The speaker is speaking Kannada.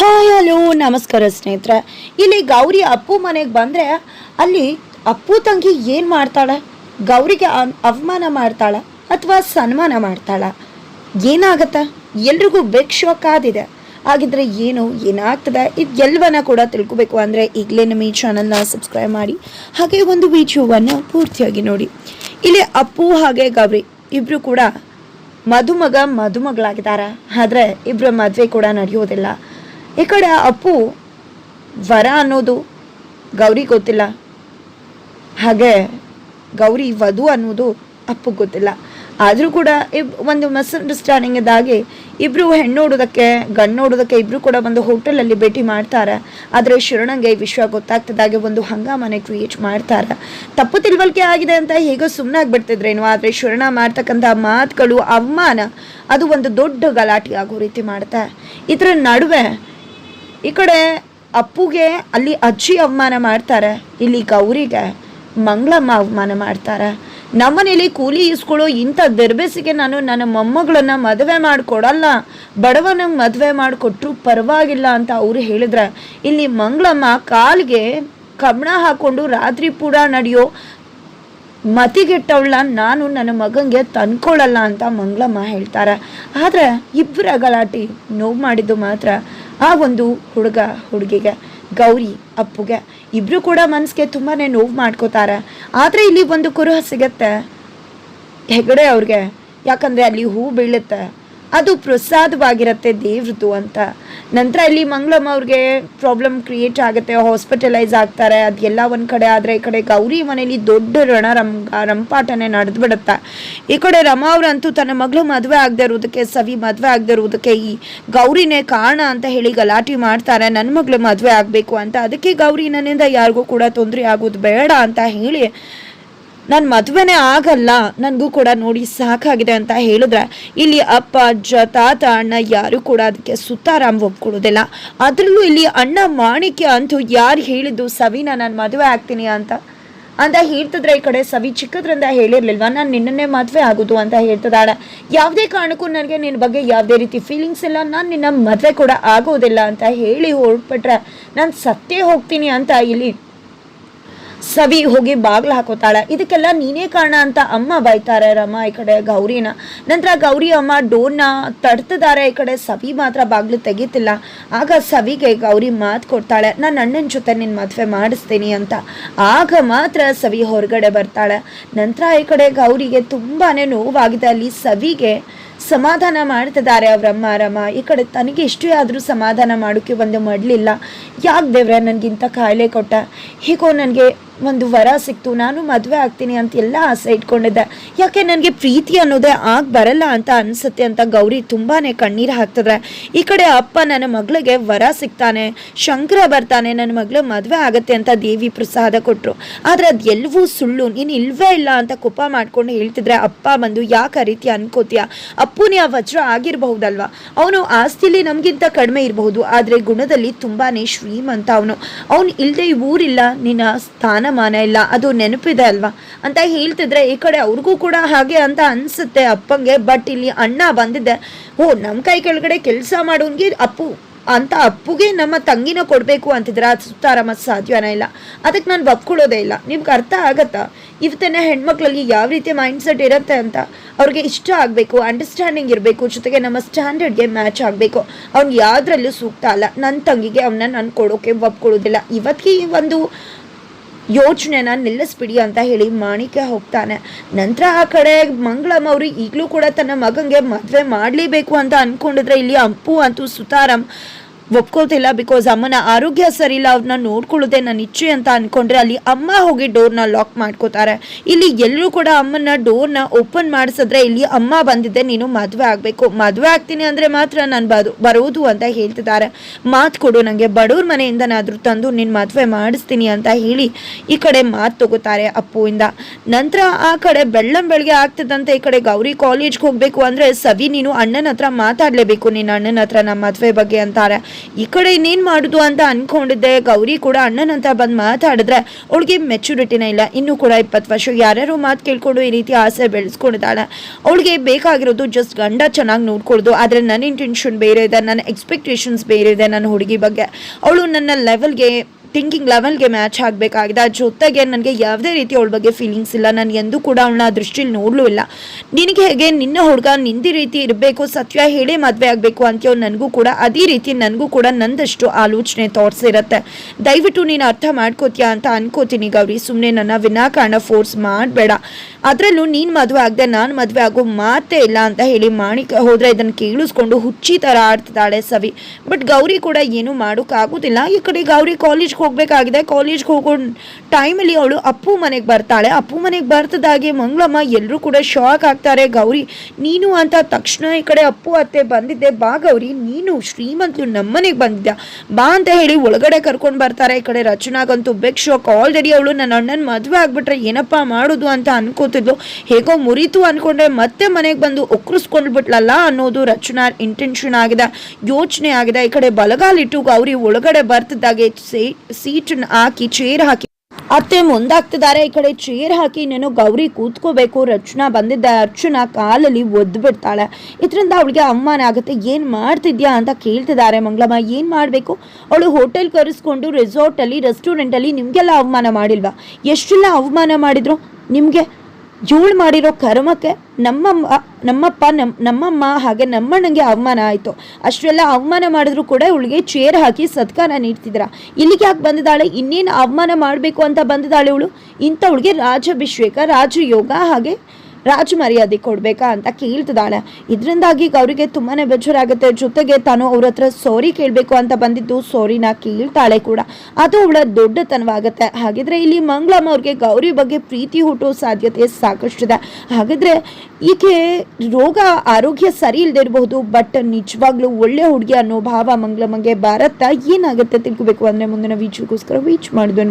ಹಾಯ್, ಹಲೋ, ನಮಸ್ಕಾರ ಸ್ನೇಹಿತರೆ. ಇಲ್ಲಿ ಗೌರಿ ಅಪ್ಪು ಮನೆಗೆ ಬಂದರೆ ಅಲ್ಲಿ ಅಪ್ಪು ತಂಗಿ ಏನು ಮಾಡ್ತಾಳೆ? ಗೌರಿಗೆ ಅವಮಾನ ಮಾಡ್ತಾಳ ಅಥವಾ ಸನ್ಮಾನ ಮಾಡ್ತಾಳ? ಏನಾಗತ್ತ? ಎಲ್ರಿಗೂ ಆದಿದೆ ಹಾಗಿದ್ರೆ ಏನು, ಏನಾಗ್ತದೆ? ಇದು ಎಲ್ಲವನ್ನ ಕೂಡ ತಿಳ್ಕೊಬೇಕು ಅಂದರೆ ಈಗಲೇ ನಮ್ಮ ಈ ಚಾನಲ್ನ ಸಬ್ಸ್ಕ್ರೈಬ್ ಮಾಡಿ. ಹಾಗೆ ಒಂದು ವಿಡಿಯೋವನ್ನು ಪೂರ್ತಿಯಾಗಿ ನೋಡಿ. ಇಲ್ಲಿ ಅಪ್ಪು ಹಾಗೆ ಗೌರಿ ಇಬ್ಬರು ಕೂಡ ಮದುಮಗ ಮದುಮಗಳಾಗಿದ್ದಾರೆ. ಆದರೆ ಇಬ್ಬರ ಮದುವೆ ಕೂಡ ನಡೆಯೋದಿಲ್ಲ. ಈ ಕಡೆ ಅಪ್ಪು ವರ ಅನ್ನೋದು, ಗೌರಿ ಗೊತ್ತಿಲ್ಲ. ಹಾಗೆ ಗೌರಿ ವಧು ಅನ್ನೋದು ಅಪ್ಪು ಗೊತ್ತಿಲ್ಲ. ಆದರೂ ಕೂಡ ಇಬ್ ಒಂದು ಮಿಸ್ಅಂಡರ್ಸ್ಟ್ಯಾಂಡಿಂಗ್ ಇದ್ದಾಗೆ ಇಬ್ಬರು ಹೆಣ್ಣು ನೋಡೋದಕ್ಕೆ, ಗಂಡು ನೋಡೋದಕ್ಕೆ ಇಬ್ಬರು ಕೂಡ ಒಂದು ಹೋಟೆಲಲ್ಲಿ ಭೇಟಿ ಮಾಡ್ತಾರೆ. ಆದರೆ ಶರಣಂಗೆ ಈ ವಿಷಯ ಗೊತ್ತಾಗ್ತದಾಗೆ ಒಂದು ಹಂಗಾಮನೆ ಕ್ರಿಯೇಟ್ ಮಾಡ್ತಾರೆ. ತಪ್ಪು ತಿಳುವಳಿಕೆ ಆಗಿದೆ ಅಂತ ಹೇಗೋ ಸುಮ್ಮನೆ ಆಗಿಬಿಡ್ತಿದ್ರೇನು ಆದರೆ ಶರಣ ಮಾಡ್ತಕ್ಕಂಥ ಮಾತುಗಳು ಅವಮಾನ, ಅದು ಒಂದು ದೊಡ್ಡ ಗಲಾಟೆ ಆಗೋ ರೀತಿ ಮಾಡ್ತಾ. ಇದರ ನಡುವೆ ಈ ಕಡೆ ಅಪ್ಪುಗೆ ಅಲ್ಲಿ ಅಜ್ಜಿ ಅವಮಾನ ಮಾಡ್ತಾರೆ, ಇಲ್ಲಿ ಗೌರಿಗೆ ಮಂಗಳಮ್ಮ ಅವಮಾನ ಮಾಡ್ತಾರೆ. ನಮ್ಮನೇಲಿ ಕೂಲಿ ಇಸ್ಕೊಳ್ಳೋ ಇಂಥ ದರ್ಬೆಸಿಗೆ ನಾನು ನನ್ನ ಮೊಮ್ಮಗಳನ್ನ ಮದುವೆ ಮಾಡಿಕೊಡಲ್ಲ ಬಡವನಿಗೆ ಮದುವೆ ಮಾಡಿಕೊಟ್ರು ಪರವಾಗಿಲ್ಲ ಅಂತ ಅವರು ಹೇಳಿದ್ರೆ, ಇಲ್ಲಿ ಮಂಗಳಮ್ಮ ಕಾಲಿಗೆ ಕಬ್ಬಣ ಹಾಕೊಂಡು ರಾತ್ರಿ ಪೂಡ ನಡೆಯೋ ಮತಿಗೆಟ್ಟವಳ ನಾನು ನನ್ನ ಮಗಂಗೆ ತಂದ್ಕೊಳ್ಳಲ್ಲ ಅಂತ ಮಂಗಳಮ್ಮ ಹೇಳ್ತಾರೆ. ಆದರೆ ಇಬ್ಬರ ಗಲಾಟೆ ನೋವು ಮಾಡಿದ್ದು ಮಾತ್ರ ಆ ಒಂದು ಹುಡುಗ, ಹುಡುಗಿಗೆ, ಗೌರಿ, ಅಪ್ಪುಗೆ ಇಬ್ಬರು ಕೂಡ ಮನಸ್ಸಿಗೆ ತುಂಬಾ ನೋವು ಮಾಡ್ಕೋತಾರೆ. ಆದರೆ ಇಲ್ಲಿ ಒಂದು ಕುರುಹ ಸಿಗತ್ತೆ ಹೆಗಡೆ ಅವ್ರಿಗೆ. ಯಾಕಂದರೆ ಅಲ್ಲಿ ಹೂ ಬೀಳುತ್ತೆ. ಅದು ಪ್ರಸಾದವಾಗಿರುತ್ತೆ ದೇವ್ರದ್ದು ಅಂತ. ನಂತರ ಇಲ್ಲಿ ಮಂಗಳಮ್ಮ ಅವ್ರಿಗೆ ಪ್ರಾಬ್ಲಮ್ ಕ್ರಿಯೇಟ್ ಆಗುತ್ತೆ ಹಾಸ್ಪಿಟಲೈಸ್ ಆಗ್ತಾರೆ ಅದೆಲ್ಲ ಒಂದು ಕಡೆ ಆದರೆ ಈ ಕಡೆ ಗೌರಿ ಮನೇಲಿ ದೊಡ್ಡ ರಣ ರಂ ರಂಪಾಟನೆ ನಡೆದ್ಬಿಡುತ್ತೆ. ಈ ಕಡೆ ರಮ ಅವರಂತೂ ತನ್ನ ಮಗಳು ಮದುವೆ ಆಗದೆ ಇರೋದಕ್ಕೆ, ಸವಿ ಮದುವೆ ಆಗದೆ ಇರೋದಕ್ಕೆ ಈ ಗೌರಿನೇ ಕಾರಣ ಅಂತ ಹೇಳಿ ಗಲಾಟೆ ಮಾಡ್ತಾರೆ ನನ್ನ ಮಗಳು ಮದುವೆ ಆಗಬೇಕು ಅಂತ. ಅದಕ್ಕೆ ಗೌರಿ ನನ್ನಿಂದ ಯಾರಿಗೂ ಕೂಡ ತೊಂದರೆ ಆಗೋದು ಬೇಡ ಅಂತ ಹೇಳಿ ನನ್ನ ಮದುವೆನೇ ಆಗಲ್ಲ, ನನಗೂ ಕೂಡ ನೋಡಿ ಸಾಕಾಗಿದೆ ಅಂತ ಹೇಳಿದ್ರೆ, ಇಲ್ಲಿ ಅಪ್ಪ, ಅಜ್ಜ, ತಾತ, ಅಣ್ಣ ಯಾರು ಕೂಡ ಅದಕ್ಕೆ ಸುತ್ತಾರಾಮ್ ಒಪ್ಕೊಳ್ಳೋದಿಲ್ಲ. ಅದರಲ್ಲೂ ಇಲ್ಲಿ ಅಣ್ಣ ಮಾಣಿಕ್ಯ ಅಂತೂ ಯಾರು ಹೇಳಿದ್ದು ಸವಿನ ನಾನು ಮದುವೆ ಆಗ್ತೀನಿ ಅಂತ? ಅಂತ ಹೇಳ್ತಿದ್ರೆ ಈ ಕಡೆ ಸವಿ ಚಿಕ್ಕದ್ರಿಂದ ಹೇಳಿರ್ಲಿಲ್ವಾ, ನಾನು ನಿನ್ನನ್ನೇ ಮದುವೆ ಆಗೋದು ಅಂತ ಹೇಳ್ತಿದ್ದಾಳೆ. ಯಾವುದೇ ಕಾರಣಕ್ಕೂ ನನಗೆ ನಿನ್ನ ಬಗ್ಗೆ ಯಾವುದೇ ರೀತಿ ಫೀಲಿಂಗ್ಸ್ ಇಲ್ಲ, ನಾನು ನಿನ್ನ ಮದುವೆ ಕೂಡ ಆಗೋದಿಲ್ಲ ಅಂತ ಹೇಳಿ ಹೊರಟ್ಬಿಟ್ರೆ ನಾನು ಸತ್ತೇ ಹೋಗ್ತೀನಿ ಅಂತ ಇಲ್ಲಿ ಸವಿ ಹೋಗಿ ಬಾಗ್ಲು ಹಾಕೋತಾಳೆ. ಇದಕ್ಕೆಲ್ಲ ನೀನೇ ಕಾರಣ ಅಂತ ಅಮ್ಮ ಬೈತಾರೆ ರಮ ಈ ಕಡೆ ಗೌರಿನ. ನಂತರ ಗೌರಿ ಅಮ್ಮ ಡೋರ್ನ ತಡ್ತಿದ್ದಾರೆ. ಈ ಕಡೆ ಸವಿ ಮಾತ್ರ ಬಾಗ್ಲು ತೆಗೀತಿಲ್ಲ. ಆಗ ಸವಿಗೆ ಗೌರಿ ಮಾತು ಕೊಡ್ತಾಳೆ. ನಾನು ಅಣ್ಣನ ಜೊತೆ ನಿನ್ನ ಮದುವೆ ಮಾಡಿಸ್ತೀನಿ ಅಂತ. ಆಗ ಮಾತ್ರ ಸವಿ ಹೊರಗಡೆ ಬರ್ತಾಳೆ. ನಂತರ ಈ ಕಡೆ ಗೌರಿಗೆ ತುಂಬಾ ನೋವಾಗಿದೆ. ಅಲ್ಲಿ ಸವಿಗೆ ಸಮಾಧಾನ ಮಾಡ್ತಿದ್ದಾರೆ ಅವರಮ್ಮ ರಮ. ಈ ಕಡೆ ತನಗೆ ಇಷ್ಟೇ ಆದರೂ ಸಮಾಧಾನ ಮಾಡೋಕ್ಕೆ ಒಂದು ಮಾಡಲಿಲ್ಲ. ಯಾಕೆ ದೇವ್ರೆ ನನಗಿಂತ ಕಾಯಿಲೆ ಕೊಟ್ಟ? ಹೀಗೋ ನನಗೆ ಒಂದು ವರ ಸಿಕ್ತು, ನಾನು ಮದುವೆ ಆಗ್ತೀನಿ ಅಂತ ಎಲ್ಲ ಆಸೆ ಇಟ್ಕೊಂಡಿದ್ದೆ. ಯಾಕೆ ನನಗೆ ಪ್ರೀತಿ ಅನ್ನೋದೇ ಆಗ ಬರಲ್ಲ ಅಂತ ಅನಿಸುತ್ತೆ ಅಂತ ಗೌರಿ ತುಂಬಾ ಕಣ್ಣೀರು ಹಾಕ್ತಿದ್ರೆ. ಈ ಕಡೆ ಅಪ್ಪ ನನ್ನ ಮಗಳಿಗೆ ವರ ಸಿಗ್ತಾನೆ ಶಂಕರ ಬರ್ತಾನೆ ನನ್ನ ಮಗಳು ಮದುವೆ ಆಗುತ್ತೆ ಅಂತ ದೇವಿ ಪ್ರಸಾದ ಕೊಟ್ಟರು ಆದರೆ ಅದು ಎಲ್ಲವೂ ಸುಳ್ಳು, ನೀನು ಇಲ್ವೇ ಇಲ್ಲ ಅಂತ ಕೋಪ ಮಾಡ್ಕೊಂಡು ಹೇಳ್ತಿದ್ರೆ ಅಪ್ಪ ಬಂದು, ಯಾಕೆ ಆ ರೀತಿ ಅನ್ಕೋತೀಯ? ಅಪ್ಪುನೇ ಆ ವಜ್ರ ಆಗಿರಬಹುದಲ್ವಾ? ಅವನು ಆಸ್ತಿಲಿ ನಮಗಿಂತ ಕಡಿಮೆ ಇರಬಹುದು, ಆದರೆ ಗುಣದಲ್ಲಿ ತುಂಬಾ ಶ್ರೀಮಂತ ಅವನು. ಅವನು ಇಲ್ಲದೆ ಊರಿಲ್ಲ, ನಿನ್ನ ಸ್ಥಾನಮಾನ ಇಲ್ಲ. ಅದು ನೆನಪಿದೆ ಅಲ್ವಾ? ಅಂತ ಹೇಳ್ತಿದ್ರೆ ಈ ಕಡೆ ಅವ್ರಿಗೂ ಕೂಡ ಹಾಗೆ ಅಂತ ಅನ್ಸುತ್ತೆ ಅಪ್ಪಂಗೆ. ಬಟ್ ಇಲ್ಲಿ ಅಣ್ಣ ಬಂದಿದ್ದೆ ಓ ನಮ್ಮ ಕೈ ಕೆಳಗಡೆ ಕೆಲಸ ಮಾಡೋನ್ಗೆ ಅಪ್ಪು, ಅಂತ ಅಪ್ಪುಗೆ ನಮ್ಮ ತಂಗಿನ ಕೊಡಬೇಕು ಅಂತಿದ್ರೆ ಅದು ಸುತ್ತಾರಾಮ ಸಾಧ್ಯನೇ ಇಲ್ಲ. ಅದಕ್ಕೆ ನಾನು ಒಪ್ಕೊಳ್ಳೋದೇ ಇಲ್ಲ. ನಿಮ್ಗೆ ಅರ್ಥ ಆಗತ್ತಾ? ಇವತ್ತಿನ ಹೆಣ್ಮಕ್ಳಲ್ಲಿ ಯಾವ ರೀತಿ ಮೈಂಡ್ ಸೆಟ್ ಇರುತ್ತೆ ಅಂತ ಅವ್ರಿಗೆ ಇಷ್ಟ ಆಗಬೇಕು ಅಂಡರ್ಸ್ಟ್ಯಾಂಡಿಂಗ್ ಇರಬೇಕು, ಜೊತೆಗೆ ನಮ್ಮ ಸ್ಟ್ಯಾಂಡರ್ಡ್ಗೆ ಮ್ಯಾಚ್ ಆಗಬೇಕು. ಅವ್ನು ಯಾವುದ್ರಲ್ಲೂ ಸೂಕ್ತ ಅಲ್ಲ. ನನ್ನ ತಂಗಿಗೆ ಅವನ್ನ ನಾನು ಕೊಡೋಕೆ ಒಪ್ಕೊಳ್ಳೋದಿಲ್ಲ. ಇವತ್ತಿಗೆ ಈ ಒಂದು ಯೋಚನೆನ ನಿಲ್ಲಿಸ್ಬಿಡಿ ಅಂತ ಹೇಳಿ ಮಾಣಿಕ್ಯ ಹೋಗ್ತಾನೆ. ನಂತರ ಆ ಕಡೆ ಮಂಗಳಮ್ಮ ಅವರು ಈಗಲೂ ಕೂಡ ತನ್ನ ಮಗಂಗೆ ಮದುವೆ ಮಾಡಲೇಬೇಕು ಅಂತ ಅಂದ್ಕೊಂಡಿದ್ರೆ ಇಲ್ಲಿ ಅಂಪು ಅಂತೂ ಸುತಾರಾಮ್ ಒಪ್ಕೋತಿಲ್ಲ ಬಿಕಾಸ್ ಅಮ್ಮನ ಆರೋಗ್ಯ ಸರಿ ಇಲ್ಲ ಅವ್ರನ್ನ ನೋಡ್ಕೊಳ್ಳೋದೆ ನನ್ನ ಇಚ್ಛೆ ಅಂತ ಅನ್ಕೊಂಡ್ರೆ ಅಲ್ಲಿ ಅಮ್ಮ ಹೋಗಿ ಡೋರ್ನ ಲಾಕ್ ಮಾಡ್ಕೋತಾರೆ. ಇಲ್ಲಿ ಎಲ್ಲರೂ ಕೂಡ ಅಮ್ಮನ ಡೋರ್ನ ಓಪನ್ ಮಾಡಿಸಿದ್ರೆ ಇಲ್ಲಿ ಅಮ್ಮ ಬಂದಿದ್ದೆ, ನೀನು ಮದುವೆ ಆಗಬೇಕು. ಮದುವೆ ಆಗ್ತೀನಿ ಅಂದರೆ ಮಾತ್ರ ನಾನು ಬದು, ಬರೋದು ಅಂತ ಹೇಳ್ತಿದ್ದಾರೆ. ಮಾತು ಕೊಡು ನನಗೆ ಬಡವ್ರ ಮನೆಯಿಂದನಾದರೂ ತಂದು ನಿನ್ನ ಮದುವೆ ಮಾಡಿಸ್ತೀನಿ ಅಂತ ಹೇಳಿ ಈ ಕಡೆ ಮಾತು ತಗೋತಾರೆ ಅಪ್ಪುವಿಂದ. ನಂತರ ಆ ಕಡೆ ಬೆಳ್ಳಂ ಬೆಳಗ್ಗೆ ಆಗ್ತದಂತೆ ಈ ಕಡೆ ಗೌರಿ ಕಾಲೇಜ್ಗೆ ಹೋಗಬೇಕು ಅಂದರೆ ಸವಿ, ನೀನು ಅಣ್ಣನ ಹತ್ರ ಮಾತಾಡಲೇಬೇಕು, ನಿನ್ನ ಅಣ್ಣನ ಹತ್ರ ನಮ್ಮ ಮದುವೆ ಬಗ್ಗೆ ಅಂತಾರೆ. ಈ ಕಡೆ ಇನ್ನೇನು ಮಾಡೋದು ಅಂತ ಅನ್ಕೊಂಡಿದ್ದೆ. ಗೌರಿ ಕೂಡ ಅಣ್ಣನಂತ ಬಂದು ಮಾತಾಡಿದ್ರೆ ಅವಳಿಗೆ ಮೆಚುರಿಟಿನೇ ಇಲ್ಲ. ಇನ್ನೂ ಕೂಡ ಇಪ್ಪತ್ತು ವರ್ಷ ಯಾರ್ಯಾರೋ ಮಾತು ಕೇಳ್ಕೊಂಡು ಈ ರೀತಿ ಆಸೆ ಬೆಳೆಸ್ಕೊಂಡಿದ್ದಾಳೆ. ಅವಳಿಗೆ ಬೇಕಾಗಿರೋದು ಜಸ್ಟ್ ಗಂಡ ಚೆನ್ನಾಗಿ ನೋಡ್ಕೊಳ್ಳೋದು ಆದರೆ ನನ್ನ ಇಂಟೆನ್ಷನ್ ಬೇರೆ ಇದೆ ನನ್ನ ಎಕ್ಸ್ಪೆಕ್ಟೇಷನ್ಸ್ ಬೇರೆ ಇದೆ ನನ್ನ ಹುಡುಗಿ ಬಗ್ಗೆ. ಅವಳು ನನ್ನ ಲೆವೆಲ್ಗೆ ಥಿಂಕಿಂಗ್ ಲೆವೆಲ್ಗೆ ಮ್ಯಾಚ್ ಆಗಬೇಕಾಗಿದೆ. ಆ ಜೊತೆಗೆ ನನಗೆ ಯಾವುದೇ ರೀತಿ ಅವಳ ಬಗ್ಗೆ ಫೀಲಿಂಗ್ಸ್ ಇಲ್ಲ. ನಾನು ಎಂದೂ ಕೂಡ ಅವಳನ್ನ ಆ ದೃಷ್ಟಿಲಿ ನೋಡಲೂ ಇಲ್ಲ. ನಿನಗೆ ಹೇಗೆ ನಿನ್ನ ಹುಡುಗ ನಿಂದಿ ರೀತಿ ಇರಬೇಕು, ಸತ್ಯ ಹೇಳೇ ಮದುವೆ ಆಗಬೇಕು ಅಂತೀಯೋ ನನಗೂ ಕೂಡ, ಅದೇ ರೀತಿ ನನಗೂ ಕೂಡ ನಂದಷ್ಟು ಆಲೋಚನೆ ತೋರಿಸಿರುತ್ತೆ. ದಯವಿಟ್ಟು ನೀನು ಅರ್ಥ ಮಾಡ್ಕೋತೀಯಾ ಅಂತ ಅನ್ಕೋತೀನಿ ಗೌರಿ. ಸುಮ್ಮನೆ ನನ್ನ ವಿನಾಕಾರಣ ಫೋರ್ಸ್ ಮಾಡಬೇಡ. ಅದರಲ್ಲೂ ನೀನು ಮದುವೆ ಆಗದೆ ನಾನು ಮದುವೆ ಆಗೋ ಮಾತೇ ಇಲ್ಲ ಅಂತ ಹೇಳಿ ಮಾಣಿಕ ಹೋದರೆ ಇದನ್ನು ಕೇಳಿಸ್ಕೊಂಡು ಹುಚ್ಚಿ ಥರ ಆಡ್ತಿದ್ದಾಳೆ ಸವಿ. ಬಟ್ ಗೌರಿ ಕೂಡ ಏನೂ ಮಾಡೋಕ್ಕಾಗೋದಿಲ್ಲ ಈ ಕಡೆ ಗೌರಿ ಕಾಲೇಜ್ಗೆ ಹೋಗಬೇಕಾಗಿದೆ. ಕಾಲೇಜ್ಗೆ ಹೋಗೋ ಟೈಮಲ್ಲಿ ಅವಳು ಅಪ್ಪು ಮನೆಗೆ ಬರ್ತಾಳೆ. ಅಪ್ಪು ಮನೆಗೆ ಬರ್ತದಾಗೆ ಮಂಗಳಮ್ಮ ಎಲ್ಲರೂ ಕೂಡ ಶಾಕ್ ಆಗ್ತಾರೆ. ಗೌರಿ, ನೀನು ಅಂತ ತಕ್ಷಣ ಈ ಕಡೆ ಅಪ್ಪು ಅತ್ತೆ ಬಂದಿದ್ದೆ. ಬಾ ಗೌರಿ, ನೀನು ಶ್ರೀಮಂತರು ನಮ್ಮನೆಗೆ ಬಂದಿದ್ದ ಬಾ ಅಂತ ಹೇಳಿ ಒಳಗಡೆ ಕರ್ಕೊಂಡು ಬರ್ತಾರೆ. ಈ ಕಡೆ ರಚನಾಗಂತೂ ಬೆಗ್ ಶಾಕ್ ಆಲ್ರೆಡಿ ಅವಳು ನನ್ನ ಅಣ್ಣನ ಮದುವೆ ಆಗ್ಬಿಟ್ರೆ ಏನಪ್ಪ ಮಾಡೋದು ಅಂತ ಅನ್ಕೋತಿದ್ಲು. ಹೇಗೋ ಮುರಿತು ಅನ್ಕೊಂಡ್ರೆ ಮತ್ತೆ ಮನೆಗೆ ಬಂದು ಒಕ್ಕರಿಸ್ಕೊಂಡ್ಬಿಟ್ಲಲ್ಲ ಅನ್ನೋದು ರಚನಾ ಇಂಟೆನ್ಷನ್ ಆಗಿದೆ, ಯೋಚನೆ ಆಗಿದೆ. ಈ ಕಡೆ ಬಲಗಾಲಿಟ್ಟು ಗೌರಿ ಒಳಗಡೆ ಬರ್ತಿದ್ದಾಗೆ ಸೀಟನ್ನ ಹಾಕಿ ಚೇರ್ ಹಾಕಿ. ಅತ್ತೆ ಮುಂದಾಗ್ತಿದ್ದಾರೆ. ಈ ಕಡೆ ಚೇರ್ ಹಾಕಿ ನೀನು ಗೌರಿ ಕೂತ್ಕೋಬೇಕು. ರಚನಾ ಬಂದಿದ್ದ ಅರ್ಚನಾ ಕಾಲಲ್ಲಿ ಒದ್ದು ಬಿಡ್ತಾಳೆ ಇದರಿಂದ ಅವಳಿಗೆ ಅವಮಾನ ಆಗುತ್ತೆ. ಏನು ಮಾಡ್ತಿದ್ಯಾ ಅಂತ ಕೇಳ್ತಿದ್ದಾರೆ ಮಂಗಳಮ್ಮ. ಏನು ಮಾಡಬೇಕು? ಅವಳು ಹೋಟೆಲ್ ಕರೆಸ್ಕೊಂಡು ರೆಸ್ಟೋರೆಂಟ್ ಅಲ್ಲಿ ನಿಮಗೆಲ್ಲ ಅವಮಾನ ಮಾಡಿಲ್ವಾ? ಎಷ್ಟೆಲ್ಲ ಅವಮಾನ ಮಾಡಿದ್ರು? ನಿಮಗೆ? ಜೂಳ್ ಮಾಡಿರೋ ಕರ್ಮಕ್ಕೆ ನಮ್ಮಮ್ಮ ನಮ್ಮಪ್ಪ ನಮ್ಮ ನಮ್ಮಮ್ಮ ಹಾಗೆ ನಮ್ಮಣ್ಣಂಗೆ ಅವಮಾನ ಆಯಿತು. ಅಷ್ಟೆಲ್ಲ ಅವಮಾನ ಮಾಡಿದ್ರು ಕೂಡ ಇವಳಿಗೆ ಚೇರ್ ಹಾಕಿ ಸತ್ಕಾರ ನೀಡ್ತಿದ್ರ. ಇಲ್ಲಿಗೆ ಯಾಕೆ ಬಂದಿದ್ದಾಳೆ? ಇನ್ನೇನು ಅವಮಾನ ಮಾಡಬೇಕು ಅಂತ ಬಂದಿದ್ದಾಳೆ ಇವಳು? ಇಂಥವಳಿಗೆ ರಾಜಾಭಿಷೇಕ, ರಾಜಯೋಗ ಹಾಗೆ ರಾಜ ಮರ್ಯಾದೆ ಕೊಡ್ಬೇಕಾ ಅಂತ ಕೇಳ್ತಿದ್ದಾಳೆ. ಇದರಿಂದಾಗಿ ಗೌರಿಗೆ ತುಂಬಾನೇ ಬೇಜಾರಾಗುತ್ತೆ. ಜೊತೆಗೆ ತಾನು ಅವ್ರ ಹತ್ರ ಸಾರಿ ಕೇಳಬೇಕು ಅಂತ ಬಂದಿದ್ದು ಸಾರಿನ ಕೇಳ್ತಾಳೆ ಕೂಡ. ಅದು ಅವಳ ದೊಡ್ಡತನವಾಗುತ್ತೆ. ಹಾಗಿದ್ರೆ ಇಲ್ಲಿ ಮಂಗಳಮ್ಮ ಅವ್ರಿಗೆ ಗೌರಿ ಬಗ್ಗೆ ಪ್ರೀತಿ ಹುಟ್ಟುವ ಸಾಧ್ಯತೆ ಸಾಕಷ್ಟು ಇದೆ ಹಾಗಿದ್ರೆ ಈಕೆ ರೋಗ ಆರೋಗ್ಯ ಸರಿ ಇಲ್ಲದೆ ಇರಬಹುದು ಬಟ್ ನಿಜವಾಗ್ಲೂ ಒಳ್ಳೆ ಹುಡುಗಿ ಅನ್ನೋ ಭಾವ ಮಂಗಳಮ್ಮಗೆ ಭಾರತ ಏನಾಗುತ್ತೆ ತಿಳ್ಕೊಬೇಕು ಅಂದ್ರೆ ಮುಂದಿನ ವೀಚಿಗೋಸ್ಕರ ವೀಚ್ ಮಾಡಿದ್ವಿ